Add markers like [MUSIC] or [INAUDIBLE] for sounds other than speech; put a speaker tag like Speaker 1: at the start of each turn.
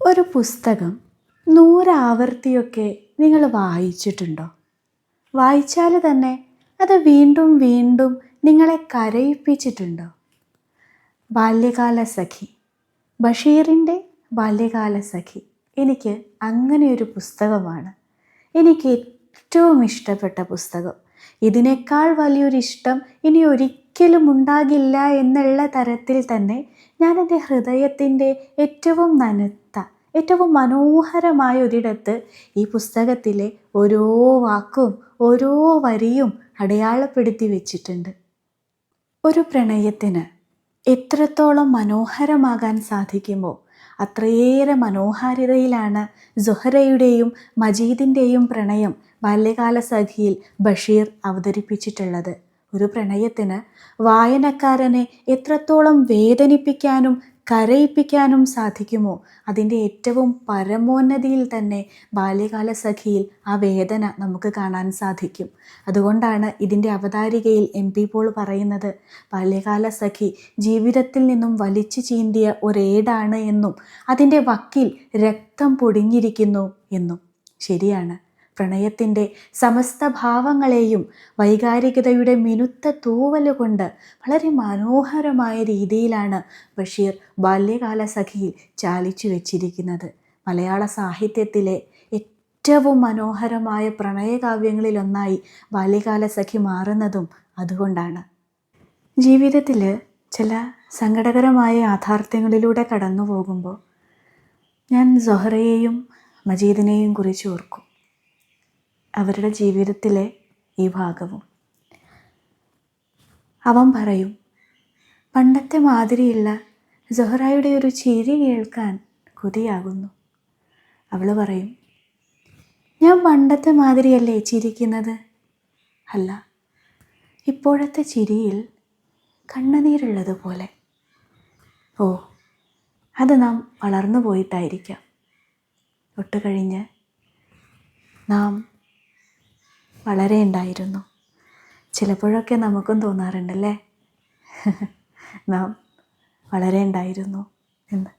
Speaker 1: ഒരു പുസ്തകം നൂറാവർത്തിയൊക്കെ നിങ്ങൾ വായിച്ചിട്ടുണ്ടോ? വായിച്ചാൽ തന്നെ അത് വീണ്ടും വീണ്ടും നിങ്ങളെ കരയിപ്പിച്ചിട്ടുണ്ടോ? ബാല്യകാല സഖി ബഷീറിന്റെ ബാല്യകാല സഖി എനിക്ക് അങ്ങനെയൊരു പുസ്തകമാണ്. എനിക്ക് ഏറ്റവും ഇഷ്ടപ്പെട്ട പുസ്തകം. ഇതിനേക്കാൾ വലിയൊരിഷ്ടം ഇനി ഒരിക്കലും ഉണ്ടാകില്ല എന്നുള്ള തരത്തിൽ തന്നെ ഞാൻ എന്റെ ഹൃദയത്തിന്റെ ഏറ്റവും നനുത്ത ഏറ്റവും മനോഹരമായ ഒരിടത്ത് ഈ പുസ്തകത്തിലെ ഓരോ വാക്കും ഓരോ വരിയും അടയാളപ്പെടുത്തി വെച്ചിട്ടുണ്ട്. ഒരു പ്രണയത്തിന് എത്രത്തോളം മനോഹരമാകാൻ സാധിക്കുമോ അത്രയേറെ മനോഹാരിതയിലാണ് സുഹറയുടെയും മജീദിന്റെയും പ്രണയം ബാല്യകാല സഖിയിൽ ബഷീർ അവതരിപ്പിച്ചിട്ടുള്ളത്. ഒരു പ്രണയത്തിന് വായനക്കാരനെ എത്രത്തോളം വേദനിപ്പിക്കാനും കരയിപ്പിക്കാനും സാധിക്കുമോ? അതിന്റെ ഏറ്റവും പരമോന്നതിയിൽ തന്നെ ബാല്യകാല സഖിയിൽ ആ വേദന നമുക്ക് കാണാൻ സാധിക്കും. അതുകൊണ്ടാണ് ഇതിന്റെ അവതാരികയിൽ എം പി പോൾ പറയുന്നത് ബാല്യകാല സഖി ജീവിതത്തിൽ നിന്നും വലിച്ചു ചീന്തിയ ഒരേടാണ് എന്നും അതിന്റെ വക്കിൽ രക്തം പൊടിഞ്ഞിരിക്കുന്നു എന്നും. ശരിയാണ്. പ്രണയത്തിന്റെ സമസ്ത ഭാവങ്ങളെയും വൈകാരികതയുടെ മിനുത്ത തൂവലുകൊണ്ട് വളരെ മനോഹരമായ രീതിയിലാണ് ബഷീർ ബാല്യകാല സഖിയിൽ ചാലിച്ചു വച്ചിരിക്കുന്നത്. മലയാള സാഹിത്യത്തിലെ ഏറ്റവും മനോഹരമായ പ്രണയകാവ്യങ്ങളിലൊന്നായി ബാല്യകാല സഖി മാറുന്നതും അതുകൊണ്ടാണ്. ജീവിതത്തിൽ ചില സങ്കടകരമായ യാഥാർത്ഥ്യങ്ങളിലൂടെ കടന്നു പോകുമ്പോൾ ഞാൻ സൊഹറയെയും മജീദിനെയും കുറിച്ച് ഓർക്കും. അവരുടെ ജീവിതത്തിലെ ഈ ഭാഗവും. അവൻ പറയും പണ്ടത്തെ മാതിരിയുള്ള സൊഹറായുടെ ഒരു ചിരി കേൾക്കാൻ കൊതിയാകുന്നു. അവൾ പറയും ഞാൻ പണ്ടത്തെ മാതിരിയല്ലേ ചിരിക്കുന്നത്? അല്ല ഇപ്പോഴത്തെ ചിരിയിൽ കണ്ണുനീരുള്ളതുപോലെ. ഓ അത് നാം വളർന്നു പോയിട്ടായിരിക്കാം. ഒട്ടുകഴിഞ്ഞ് നാം വളരെ ഉണ്ടായിരുന്നു. ചിലപ്പോഴൊക്കെ നമുക്കും തോന്നാറുണ്ടല്ലേ? [LAUGHS] നാം വളരെ ഉണ്ടായിരുന്നു എന്ന്.